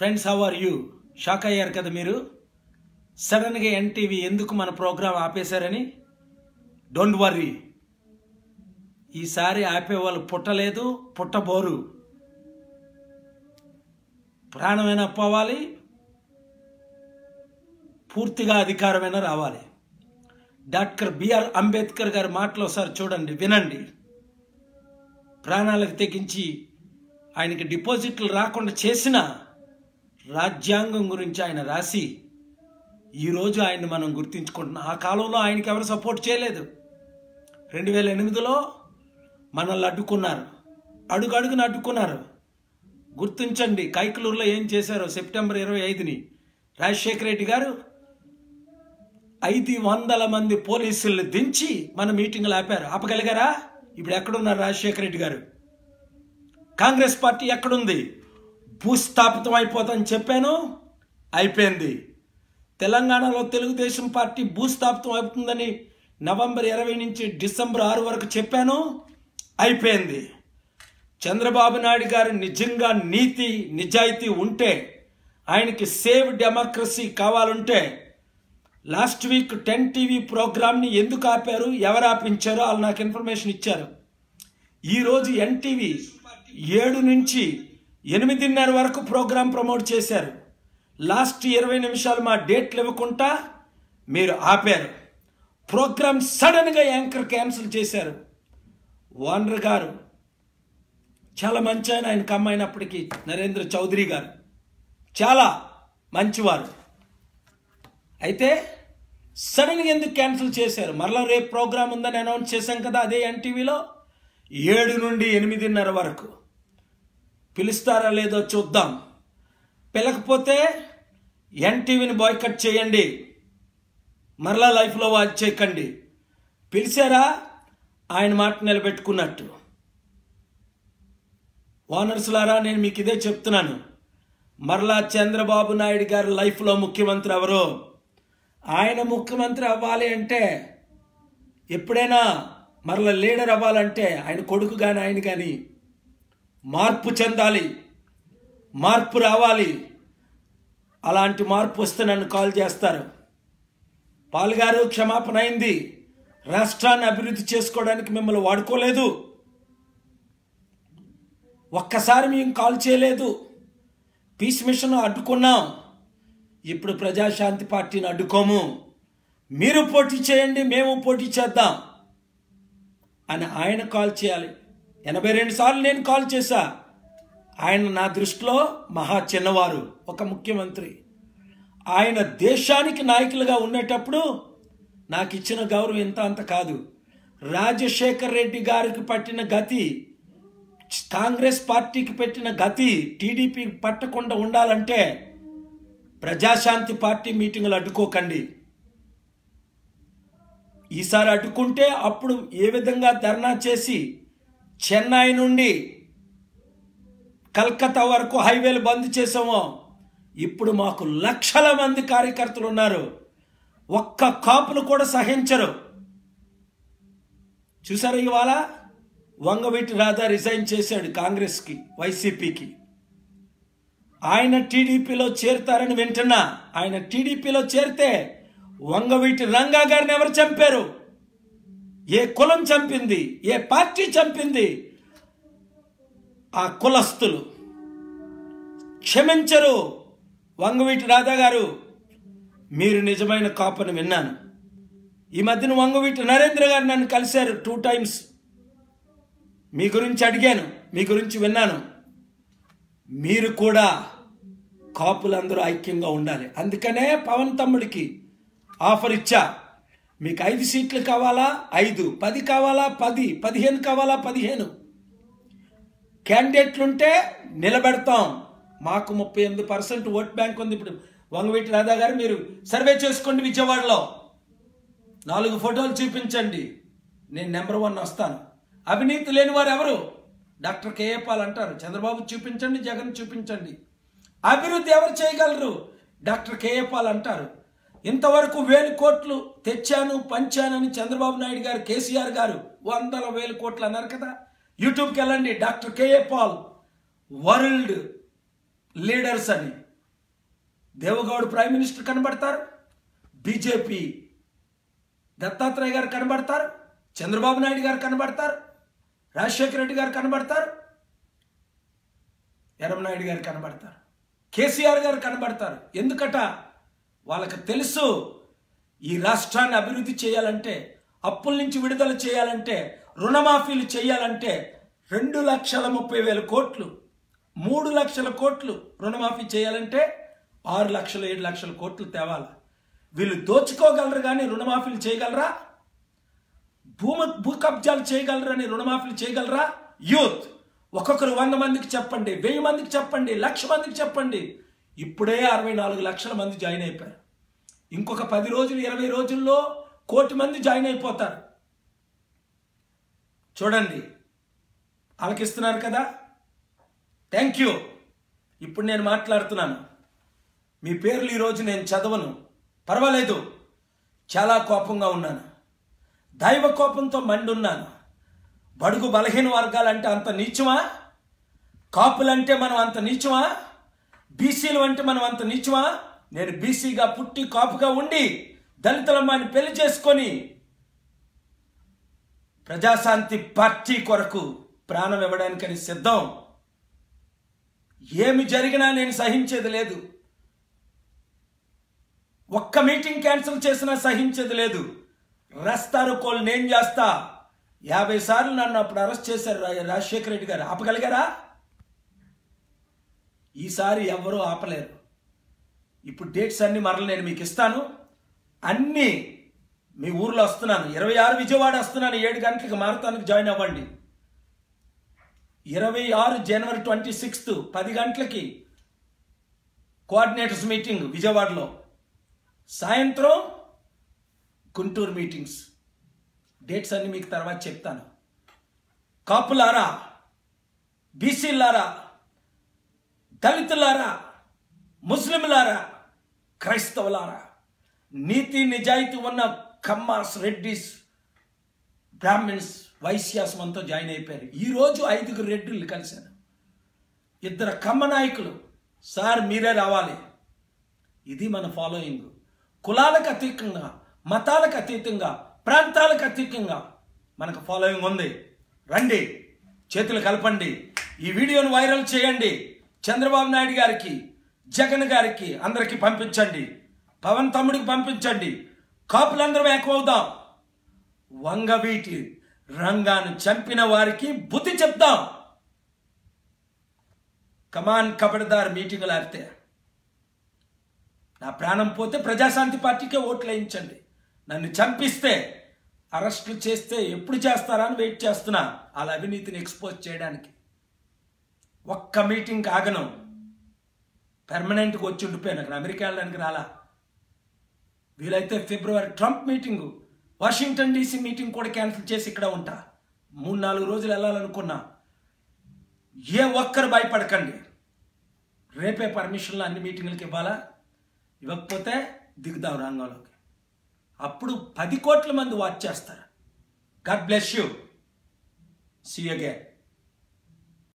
Friends how are you shock అయ్యారు కదా మీరు? సడన్గా ఎన్టీవీ ఎందుకు మన ప్రోగ్రాం ఆపేశారని? డోంట్ వర్రీ ఈసారి ఆపే వాళ్ళు పుట్టలేదు పుట్టబోరు. ప్రాణమైనా పోవాలి పూర్తిగా అధికారమైనా రావాలి. డాక్టర్ బిఆర్ అంబేద్కర్ గారి మాటలు ఒకసారి చూడండి వినండి. ప్రాణాలకు తెగించి ఆయనకి డిపాజిట్లు రాకుండా చేసిన రాజ్యాంగం గురించి ఆయన రాసి ఈరోజు ఆయన్ని మనం గుర్తించుకుంటున్నాం. ఆ కాలంలో ఆయనకి ఎవరు సపోర్ట్ చేయలేదు. రెండు వేల ఎనిమిదిలో మనల్ని అడ్డుకున్నారు. అడుగు అడుగున అడ్డుకున్నారు గుర్తించండి కైకలూరులో ఏం చేశారో సెప్టెంబర్ ఇరవై ఐదుని. రాజశేఖర రెడ్డి గారు ఐదు వందల మంది పోలీసులు దించి మన మీటింగ్లు ఆపారు. ఆపగలిగారా? ఇప్పుడు ఎక్కడున్నారు రాజశేఖర రెడ్డి గారు? కాంగ్రెస్ పార్టీ ఎక్కడుంది? భూస్థాపితం అయిపోతుందని చెప్పాను? అయిపోయింది. తెలంగాణలో తెలుగుదేశం పార్టీ భూస్థాపితం అవుతుందని నవంబర్ ఇరవై నుంచి డిసెంబర్ ఆరు వరకు చెప్పాను? అయిపోయింది. చంద్రబాబు నాయుడు గారు నిజంగా నీతి నిజాయితీ ఉంటే ఆయనకి సేవ్ డెమోక్రసీ కావాలంటే లాస్ట్ వీక్ టెన్ టీవీ ప్రోగ్రామ్ని ఎందుకు ఆపారు ఎవరు ఆపించారో వాళ్ళు నాకు ఇన్ఫర్మేషన్ ఇచ్చారు. ఈరోజు ఎన్టీవీ ఏడు నుంచి ఎనిమిదిన్నర వరకు ప్రోగ్రాం ప్రమోట్ చేశారు. లాస్ట్ ఇరవై నిమిషాలు మా డేట్లు ఇవ్వకుండా మీరు ఆపారు. ప్రోగ్రామ్ సడన్గా యాంకర్ క్యాన్సిల్ చేశారు. ఓనర్ గారు చాలా మంచి ఆయన ఆయన కమ్మైనప్పటికీ నరేంద్ర చౌదరి గారు చాలా మంచివారు. అయితే సడన్గా ఎందుకు క్యాన్సిల్ చేశారు? మరలా రేపు ప్రోగ్రాం ఉందని అనౌన్స్ చేశాం కదా అదే ఎన్టీవీలో? ఏడు నుండి ఎనిమిదిన్నర వరకు. పిలుస్తారా లేదో చూద్దాం. పిలకపోతే ఎన్టీవీని బాయ్కట్ చేయండి. మరలా లైఫ్లో వాచ్ చేయకండి. పిలిచారా? ఆయన మాట నిలబెట్టుకున్నట్టు. ఓనర్స్లారా నేను మీకు ఇదే చెప్తున్నాను. మరలా చంద్రబాబు నాయుడు గారి లైఫ్లో ముఖ్యమంత్రి ఎవరు? ఆయన ముఖ్యమంత్రి అవ్వాలి అంటే ఎప్పుడైనా మరలా లీడర్ అవ్వాలంటే ఆయన కొడుకు కానీ ఆయన కానీ మార్పు చెందాలి. మార్పు రావాలి. అలాంటి మార్పు వస్తే నన్ను కాల్ చేస్తారు. పాల్గారు క్షమాపణ అయింది. రాష్ట్రాన్ని అభివృద్ధి చేసుకోవడానికి మిమ్మల్ని వాడుకోలేదు. ఒక్కసారి మేము కాల్ చేయలేదు. Piece machine అడ్డుకున్నాం. ఇప్పుడు ప్రజాశాంతి పార్టీని అడ్డుకోము. మీరు పోటీ చేయండి మేము పోటీ చేద్దాం అని ఆయన కాల్ చేయాలి. ఎనభై రెండు సార్లు నేను కాల్ చేశా. ఆయన నా దృష్టిలో మహా చిన్నవారు ఒక ముఖ్యమంత్రి. ఆయన దేశానికి నాయకులుగా ఉండేటప్పుడు నాకు ఇచ్చిన గౌరవం ఇంత అంత కాదు. రాజశేఖర్ రెడ్డి గారికి పట్టిన గతి కాంగ్రెస్ పార్టీకి పెట్టిన గతి టీడీపీ పట్టకుండా ఉండాలంటే ప్రజాశాంతి పార్టీ మీటింగులు అడ్డుకోకండి. ఈసారి అడ్డుకుంటే అప్పుడు ఏ విధంగా ధర్నా చేసి చెన్నై నుండి కల్కత్తా వరకు హైవేలు బంద్ చేసామో ఇప్పుడు మాకు లక్షల మంది కార్యకర్తలు ఉన్నారు. ఒక్క కాపులు కూడా సహించరు. చూసారు ఇవాళ? వంగవీటి రాధా రిజైన్ చేశాడు కాంగ్రెస్కి వైసీపీకి. ఆయన టీడీపీలో చేరుతారని వింటున్నా. ఆయన టీడీపీలో చేరితే వంగవీటి రంగా గారిని ఎవరు చంపారు? ఏ కులం చంపింది ఏ పార్టీ చంపింది ఆ కులస్తులు. క్షమించరు వంగవీటి రాధా గారు మీరు నిజమైన కాపని విన్నాను. ఈ మధ్యన వంగవీటి నరేంద్ర గారు నన్ను కలిశారు టూ టైమ్స్. మీ గురించి అడిగాను మీ గురించి విన్నాను. మీరు కూడా కాపులందరూ ఐక్యంగా ఉండాలి. అందుకనే పవన్ తమ్ముడికి ఆఫర్ ఇచ్చా. మీకు ఐదు సీట్లు కావాలా? ఐదు. పది కావాలా? పది. పదిహేను కావాలా? పదిహేను. క్యాండిడేట్లుంటే నిలబెడతాం. మాకు ముప్పై ఎనిమిది పర్సెంట్ ఓట్ బ్యాంక్ ఉంది ఇప్పుడు. వంగవీటి రాధా గారు మీరు సర్వే చేసుకోండి విజయవాడలో. నాలుగు ఫోటోలు చూపించండి. నేను నెంబర్ వన్ వస్తాను. అవినీతి లేని వారు ఎవరు? డాక్టర్ కేఏ పాల్ అంటారు. చంద్రబాబు చూపించండి జగన్ చూపించండి. అభివృద్ధి ఎవరు చేయగలరు? డాక్టర్ కేఏ పాల్ అంటారు. ఇంతవరకు వేలు కోట్లు తెచ్చాను పంచానని చంద్రబాబు నాయుడు గారు కేసీఆర్ గారు వందల వేల కోట్లు అన్నారు కదా. యూట్యూబ్కి వెళ్ళండి. Doctor KA Paul world leaders అని. దేవగౌడ్ ప్రైమ్ మినిస్టర్ కనబడతారు. బీజేపీ దత్తాత్రేయ గారు కనబడతారు. చంద్రబాబు నాయుడు గారు కనబడతారు. రాజశేఖర రెడ్డి గారు కనబడతారు. ఎరం నాయుడు గారు కనబడతారు. కేసీఆర్ గారు కనబడతారు. ఎందుకట? వాళ్ళకి తెలుసు ఈ రాష్ట్రాన్ని అభివృద్ధి చేయాలంటే అప్పుల నుంచి విడుదల చేయాలంటే రుణమాఫీలు చేయాలంటే రెండు లక్షల ముప్పై వేల కోట్లు మూడు లక్షల కోట్లు రుణమాఫీ చేయాలంటే ఆరు లక్షలు ఏడు లక్షల కోట్లు తేవాలి. వీళ్ళు దోచుకోగలరు కానీ రుణమాఫీలు చేయగలరా? భూమి భూ కబ్జాలు చేయగలరని రుణమాఫీలు చేయగలరా? యూత్ ఒక్కొక్కరు వంద మందికి చెప్పండి వెయ్యి మందికి చెప్పండి లక్ష మందికి చెప్పండి. ఇప్పుడే అరవై నాలుగు లక్షల మంది జాయిన్ అయిపోయారు. ఇంకొక పది రోజులు ఇరవై రోజుల్లో కోటి మంది జాయిన్ అయిపోతారు. చూడండి ఆలకిస్తున్నారు కదా? థ్యాంక్ యూ ఇప్పుడు నేను మాట్లాడుతున్నాను. మీ పేర్లు ఈరోజు నేను చదవను. పర్వాలేదు. చాలా కోపంగా ఉన్నాను. దైవ కోపంతో మండున్నాను. బడుగు బలహీన వర్గాలంటే అంత నీచమా? కాపులంటే మనం అంత నీచమా? బీసీలు అంటే మనం అంత నీచమా? నేను బీసీగా పుట్టి కాపుగా ఉండి దళితులమ్మాయిని పెళ్ళి చేసుకొని ప్రజాశాంతి పార్టీ కొరకు ప్రాణం ఇవ్వడానికని సిద్ధం. ఏమి జరిగినా నేను సహించేది లేదు. ఒక్క మీటింగ్ క్యాన్సిల్ చేసినా సహించేది లేదు. రస్తారు కోళ్ళు నేను చేస్తా. యాభై సార్లు నన్ను అప్పుడు అరెస్ట్ చేశారు రాజశేఖర రెడ్డి గారు. ఆపగలిగారా? ఈసారి ఎవరూ ఆపలేరు. ఇప్పుడు డేట్స్ అన్ని మరల నేను మీకు ఇస్తాను. అన్నీ మీ ఊర్లో వస్తున్నాను. ఇరవై ఆరు విజయవాడ వస్తున్నాను. ఏడు గంటలకు మారతానికి జాయిన్ అవ్వండి. ఇరవై ఆరు జనవరి ట్వంటీ సిక్స్త్ పది గంటలకి కోఆర్డినేటర్స్ మీటింగ్ విజయవాడలో. సాయంత్రం గుంటూరు మీటింగ్స్. డేట్స్ అన్ని మీకు తర్వాత చెప్తాను. కాపులారా బీసీలారా దళితులారా ముస్లింలారా క్రైస్తవులారా నీతి నిజాయితీ ఉన్న కమ్మాస్ రెడ్డిస్ బ్రాహ్మిన్స్ వైశ్యాసమంతో జాయిన్ అయిపోయారు. ఈరోజు ఐదుగురు రెడ్డిలు కలిశాను ఇద్దరు కమ్మ నాయకులు సార్ మీరే రావాలి. ఇది మన ఫాలోయింగ్. కులాలకు అతీతంగా మతాలకు అతీతంగా ప్రాంతాలకు అతీతంగా మనకు ఫాలోయింగ్ ఉంది. రండి చేతులు కలపండి. ఈ వీడియోను వైరల్ చేయండి. చంద్రబాబు నాయుడు గారికి జగన్ గారికి అందరికి పంపించండి. పవన్ తమ్ముడికి పంపించండి. కాపులందరం ఎక్కువవుదాం వంగవీటి రంగాను చంపిన వారికి బుద్ధి చెప్దాం. కమాన్ కబడదార్ మీటింగులు ఆడితే నా ప్రాణం పోతే ప్రజాశాంతి పార్టీకే ఓట్లు వేయించండి. నన్ను చంపిస్తే అరెస్టులు చేస్తే ఎప్పుడు చేస్తారా అని వెయిట్ చేస్తున్నా. వాళ్ళ అవినీతిని ఎక్స్పోజ్ చేయడానికి. ఒక్క మీటింగ్ ఆగను. పెర్మనెంట్గా వచ్చి ఉండిపోయాను. అక్కడ అమెరికా వెళ్ళడానికి రాలా. వీలైతే ఫిబ్రవరి Trump meeting Washington DC meeting కూడా క్యాన్సిల్ చేసి ఇక్కడ ఉంటా. మూడు నాలుగు రోజులు వెళ్ళాలనుకున్నా. ఏ ఒక్కరు భయపడకండి. రేపే పర్మిషన్లు అన్ని మీటింగులకి ఇవ్వాలా? ఇవ్వకపోతే దిగుదాం రంగంలోకి. అప్పుడు పది కోట్ల మంది వాచ్ చేస్తారు. God bless you. See again.